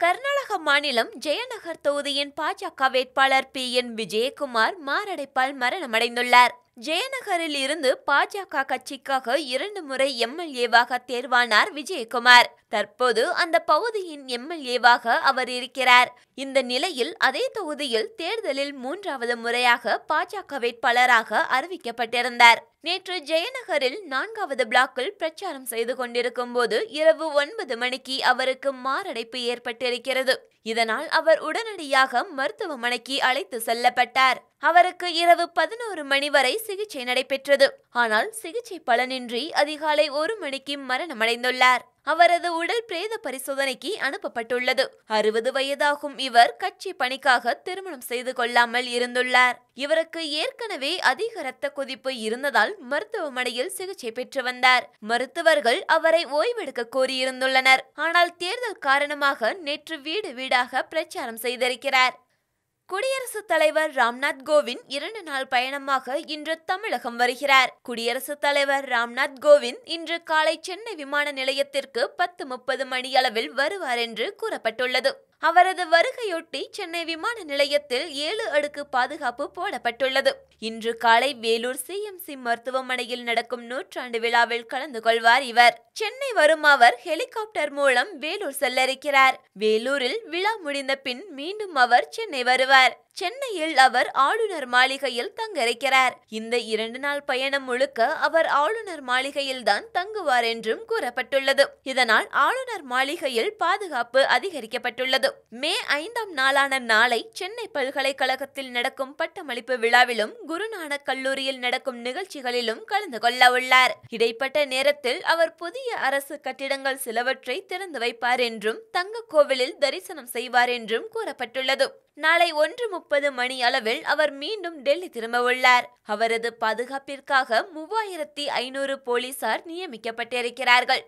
கர்நாடக மாநிலம் ஜெயநகர் தொகுதியின் பாஜக வேட்பாளர் பி என் விஜயகுமார் மாரடைப்பால் மரணமடைந்துள்ளார். ஜெயநகரில் இருந்து பாஜக கட்சிக்காக இரண்டு முறை எம்எல்ஏவாக தேர்வானார் விஜயகுமார். தற்போது அந்த பகுதியின் எம்எல்ஏவாக அவர் இருக்கிறார். இந்த நிலையில் அதே தொகுதியில் தேர்தலில் மூன்றாவது முறையாக பாஜக வேட்பாளராக அறிவிக்கப்பட்டிருந்தார். நேற்று ஜெயநகரில் நான்காவது பிளாக்கில் பிரச்சாரம் செய்து கொண்டிருக்கும் போது இரவு ஒன்பது மணிக்கு அவருக்கு மாரடைப்பு ஏற்பட்டிருக்கிறது. இதனால் அவர் உடனடியாக மருத்துவமனைக்கு அழைத்து செல்லப்பட்டார். அவருக்கு இரவு பதினோரு மணி வரை சிகிச்சை நடைபெற்றது. ஆனால் சிகிச்சை பலனின்றி அதிகாலை ஒரு மணிக்கு மரணமடைந்துள்ளார். அவரது உடல் பிரேத பரிசோதனைக்கு அனுப்பப்பட்டுள்ளது. அறுபது வயதாகும் இவர் கட்சி பணிக்காக திருமணம் செய்து கொள்ளாமல் இருந்துள்ளார். இவருக்கு ஏற்கனவே அதிக இரத்த கொதிப்பு இருந்ததால் மருத்துவமனையில் சிகிச்சை பெற்று வந்தார். மருத்துவர்கள் அவரை ஓய்வெடுக்க கோரியிருந்துள்ளனர். ஆனால் தேர்தல் காரணமாக நேற்று வீடு வீடாக பிரச்சாரம் செய்திருக்கிறார். குடியரசுத் தலைவர் ராம்நாத் கோவிந்த் இரண்டு நாள் பயணமாக இன்று தமிழகம் வருகிறார். குடியரசுத் தலைவர் ராம்நாத் கோவிந்த் இன்று காலை சென்னை விமான நிலையத்திற்கு பத்து முப்பது மணியளவில் வருவார் என்று கூறப்பட்டுள்ளது. அவரது வருகையொட்டி சென்னை விமான நிலையத்தில் ஏழு அடுக்கு பாதுகாப்பு போடப்பட்டுள்ளது. இன்று காலை வேலூர் சிஎம்சி மருத்துவமனையில் நடக்கும் நூற்றாண்டு விழாவில் கலந்து கொள்வார் இவர். சென்னை வரும் அவர் ஹெலிகாப்டர் மூலம் வேலூர் செல்ல இருக்கிறார் வேலூரில் விழா முடிந்த பின் மீண்டும் அவர் சென்னை வருவார். சென்னையில் அவர் ஆளுநர் மாளிகையில் தங்க இருக்கிறார் இந்த இரண்டு நாள் பயணம் முழுக்க அவர் ஆளுநர் மாளிகையில் தான் தங்குவார் என்றும் கூறப்பட்டுள்ளது. இதனால் ஆளுநர் மாளிகையில் பாதுகாப்பு அதிகரிக்கப்பட்டுள்ளது. மே ஐந்தாம் நாளான நாளை சென்னை பல்கலைக்கழகத்தில் நடக்கும் பட்டமளிப்பு விழாவிலும் குருநானக் கல்லூரியில் நடக்கும் நிகழ்ச்சிகளிலும் கலந்து கொள்ள உள்ளார். இடைப்பட்ட நேரத்தில் அவர் புதிய அரசு கட்டிடங்கள் சிலவற்றை திறந்து வைப்பார் என்றும் தங்க கோவிலில் தரிசனம் செய்வார் என்றும் கூறப்பட்டுள்ளது. நாளை ஒன்று முப்பது மணி அளவில் அவர் மீண்டும் டெல்லி திரும்ப உள்ளார். அவரது பாதுகாப்பிற்காக மூவாயிரத்தி ஐநூறு போலீசார் நியமிக்கப்பட்டிருக்கிறார்கள்.